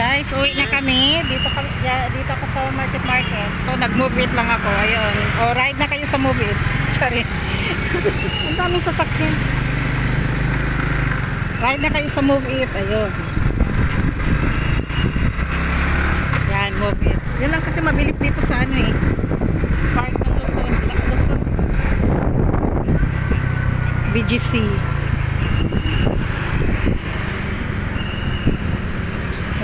guys, uwi na kami. Dito kami dito ako sa market market. So nag-move it lang ako. Ayun. O ride na kayo sa move it. Sorry. Ang daming sasakyan. Ride na kayo sa move it. Ayun. Yan, move it. Yun lang kasi mabilis dito sa ano eh. Park ng Luzon. Luzon. BGC.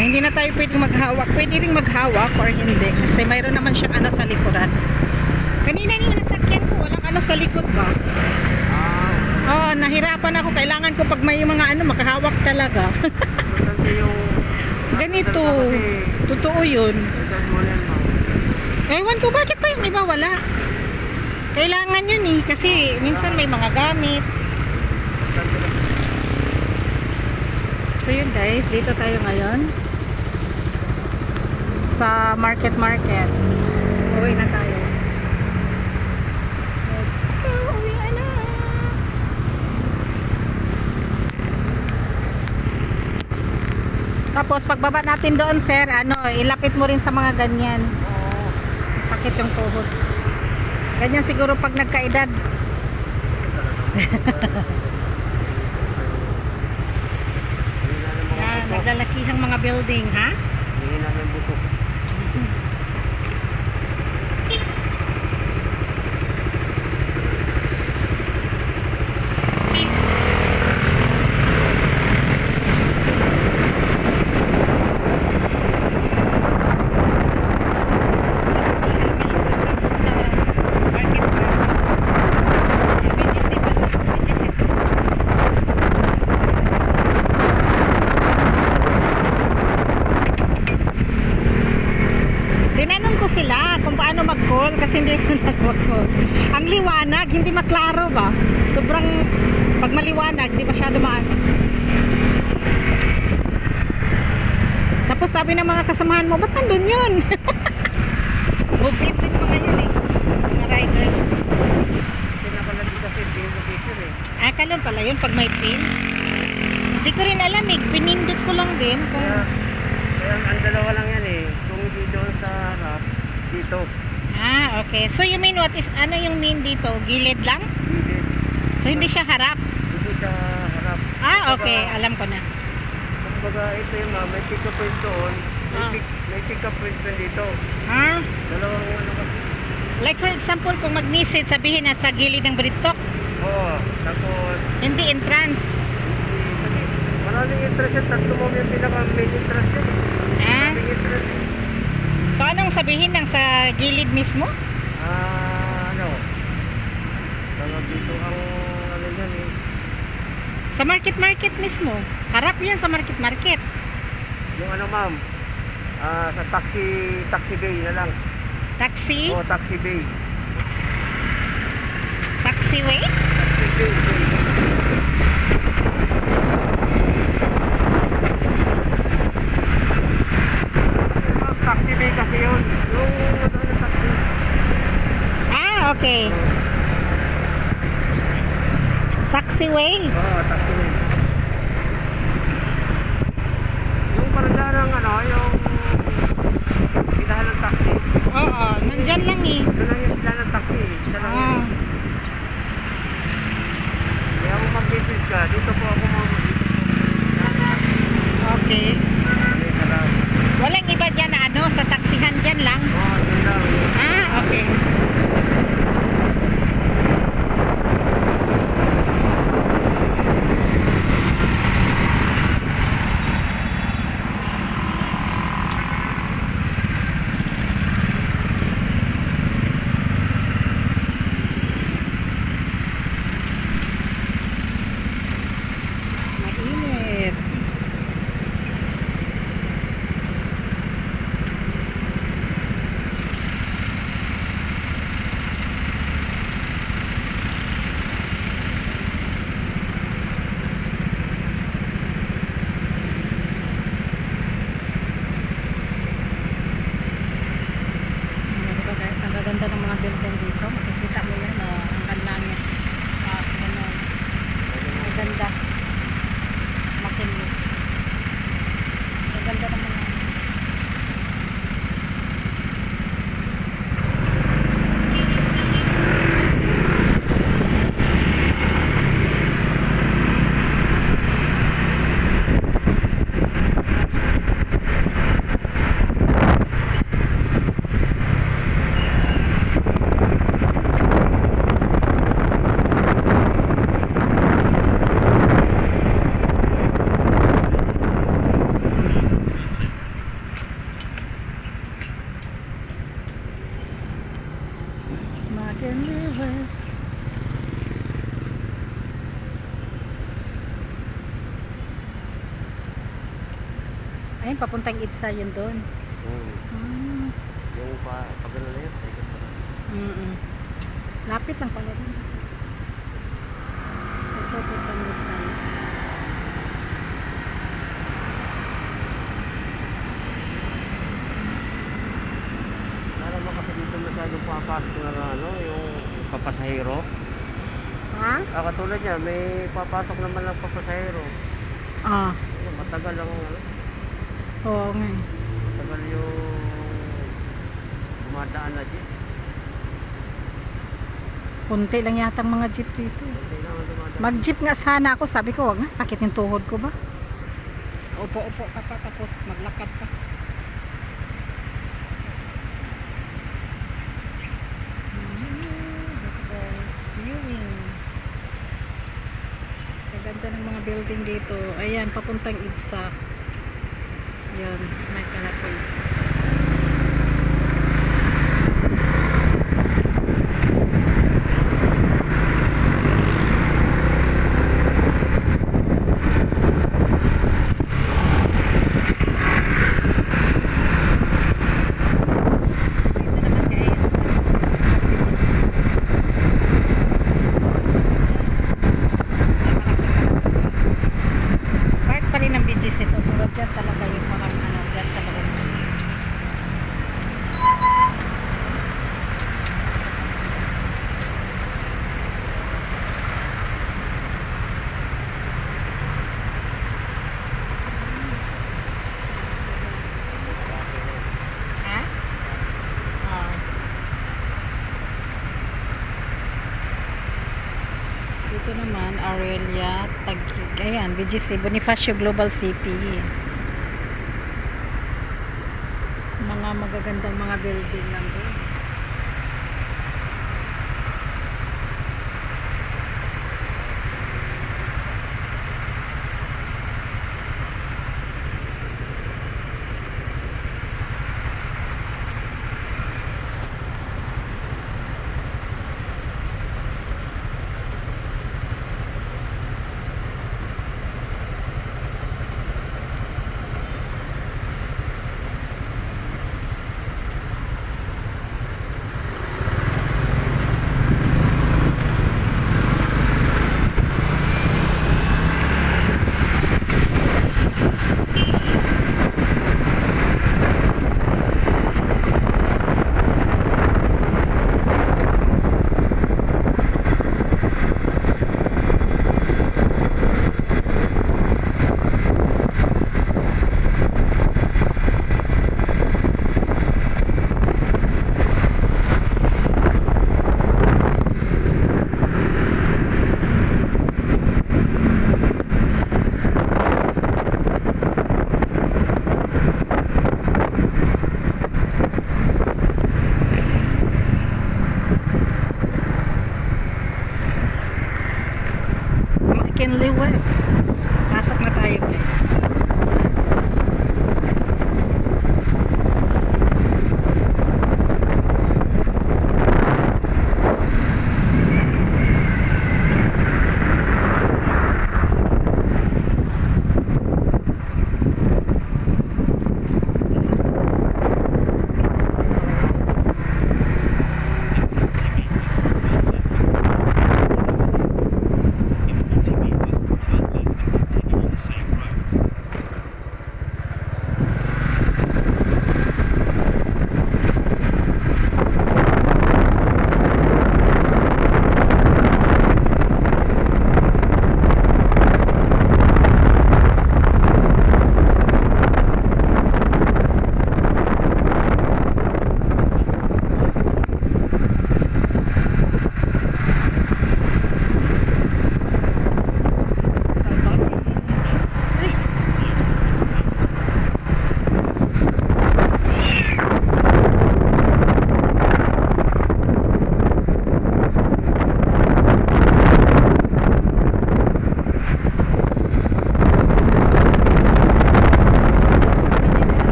Kaya hindi na tayo pwedeng maghawak. Pwede rin maghawak or hindi. Kasi mayroon naman siyang ano sa likuran. Kanina yung nasakyan ko, walang ano sa likod ba? Oo, oh, nahirapan ako. Kailangan ko pag may mga ano, makahawak talaga. Ganito. Totoo yun. Ewan ko, bakit pa yung iba wala? Kailangan yun eh. Kasi minsan may mga gamit. So yun guys, dito tayo ngayon. Sa market market. Uwi na tayo. Let's go, uwi na. Tapos pagbaba natin doon sir, ano, ilapit mo rin sa mga ganyan. Oo. Sakit yung tuhod. Ganyan siguro pag nagkaedad. Yan, naglalakihang mga building, ha? Hindi namin buto. sa market Tinanong ko sila kung paano mag-call kasi hindi ko na mag-call. Ang liwanag, hindi maklaro ba? Sobrang, pag maliwanag, di masyado ma Tapos sabi ng mga kasamahan mo, ba't nandun yun? Move-it din mga yun eh. Mga riders. Pinakalagi kasi din location eh. Ah, kalon pala yun pag may pin. Hindi ko rin alam eh. Pinindot ko lang din. Kung... Kaya ang dalawa lang yan eh. Kung hindi doon sa harap, dito. Ah, okay. So you mean what is, ano yung mean dito? Gilid lang? Hindi. So hindi siya harap? Hindi sa harap. Ah, okay. Alam ko na. Kumbaga ito yung ma'am, may pick up point doon. May, Ah. pick, may pick up point din dito. Ah, Dalawang ano kasi. like for example, kung mag-message, sabihin na sa gilid ng Britok, Oo. Tapos, hindi entrance. hindi. Maraming interest yan. Tatlo mo yung pinaka-main interest yan. Ah, Maraming interest yan. So anong sabihin ng sa gilid mismo? Ah, ano? Tawag dito ang ano yan eh. Sa market market mismo. Harap yan sa market market. Yung ano ma'am, ah, sa taxi, taxi bay na lang. Taxi, Oo, taxi bay. taxiway. Taxi bay, bay. Ah, Taxi bay kasi yun. Yung ano na taxi. Okay. Taxiway. Oo, taxi bay. Yung parada ng ano, yung pinahan ng taxi. Oo, nandyan lang eh. Doon lang yung pila ng taxi. Siya lang yun. Ah, Kaya kung mag-message ka, dito po ako mag dito po. okay. Dito lang. Walang iba dyan na ano, sa taxihan dyan lang. Oo, dito lang. Ah, okay. McKinley West. Ayun, papuntang Itza yun doon. Hmm. Yung pa, ano na yun, lang. Mm Lapit lang pala din. Ito, papuntang Itza. Alam mo kasi dito masyadong papasok na ano, yung papasahero. Ha? Ah, katulad niya, may papasok naman ng papasahero. Ah, Ano, Matagal ang ano, oo nga. eh. matagal yung dumadaan na jeep. Kunti lang yata ang mga jeep dito. eh. Hindi naman dumadaan. Mag-jeep nga sana ako. Sabi ko, wag na. Sakit yung tuhod ko ba? Upo-upo ka pa tapos maglakad ka. Mga building dito. Ayan, papuntang Idsa. Yan, may kalapoy. Dito naman guys. Part pa rin ng BGC ito. Pero dyan talaga yung parang ano, dyan sa loob. Ha? Ah. Dito naman, Aurelia, Ayan, BGC, Bonifacio Global City. Mga magagandang mga building lang doon. McKinley West.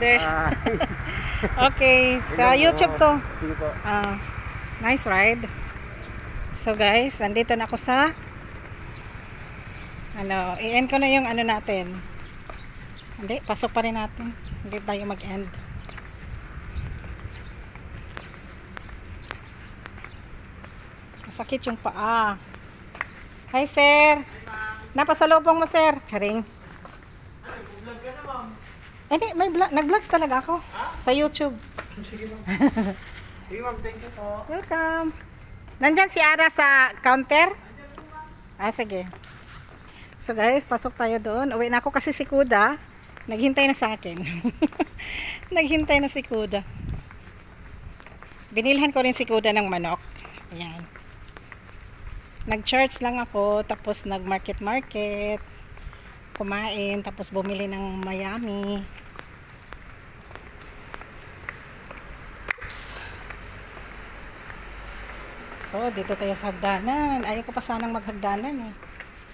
Riders. Ah, Okay, sa. YouTube to. Sige po. Ah, nice ride. So guys, andito na ako sa ano, i-end ko na yung ano natin. Hindi, pasok pa rin natin. Hindi tayo mag-end. Masakit yung paa. Hi, sir. Napasalubong mo, sir. Charing. Hindi, may vlog, nag-vlogs talaga ako sa YouTube. Sige ma'am. Sige ma'am, thank you po. Welcome. Nandyan si Ara sa counter? Ah, sige. So guys, pasok tayo doon. Uwi na ako kasi si Kuda. Naghintay na sa akin. Naghintay na si Kuda. Binilhan ko rin si Kuda ng manok. Ayan. Nag-church lang ako, tapos nag-market-market. Kumain, tapos bumili ng Miami. Oops. So, dito tayo sa hagdanan. Ayaw ko pa sanang maghagdanan eh.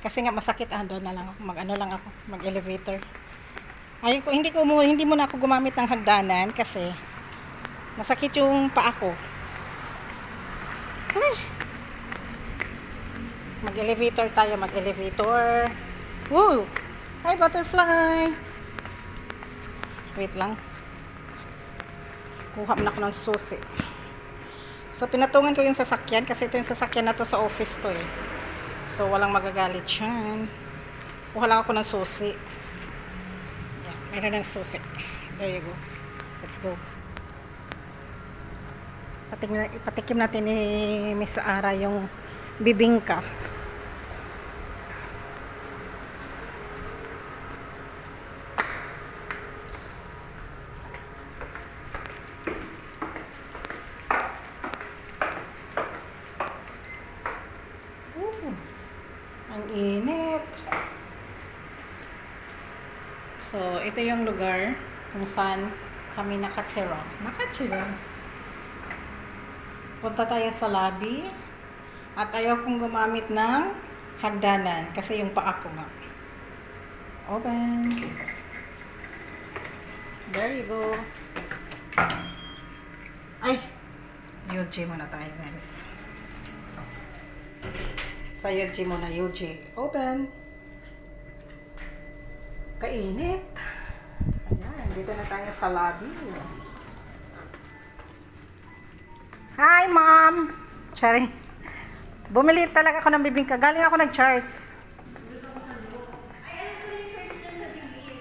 Kasi nga masakit ah, doon na lang. Mag ano lang ako, mag-elevator. Ayaw ko, hindi ko hindi mo na ako gumamit ng hagdanan kasi masakit yung paa ko. Mag-elevator tayo, mag-elevator. Woo! Hi, butterfly! Wait lang. Kuha na ako ng susi. So, pinatungan ko yung sasakyan kasi ito yung sasakyan na to sa office to eh. So, walang magagalit siyan. Kuha lang ako ng susi. Yeah, meron ng susi. There you go. Let's go. Patikim, patikim natin ni Miss Ara yung bibingka. Ooh, ang init. So, ito yung lugar kung saan kami nakatira. Nakatira. Punta tayo sa lobby. At ayaw kong gumamit ng hagdanan kasi yung paa ko nga. Open. There you go. Ay! UG muna tayo guys. Sa UG muna, UG. Open. Kainit. Ayan, dito na tayo sa lobby. Hi, mom! Sorry. Bumili talaga ako ng bibingka. Galing ako nag-charts.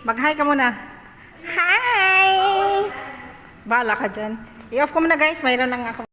Mag-hi ka muna. Hi! Bala ka dyan. I-off ko muna guys. Mayroon lang ako.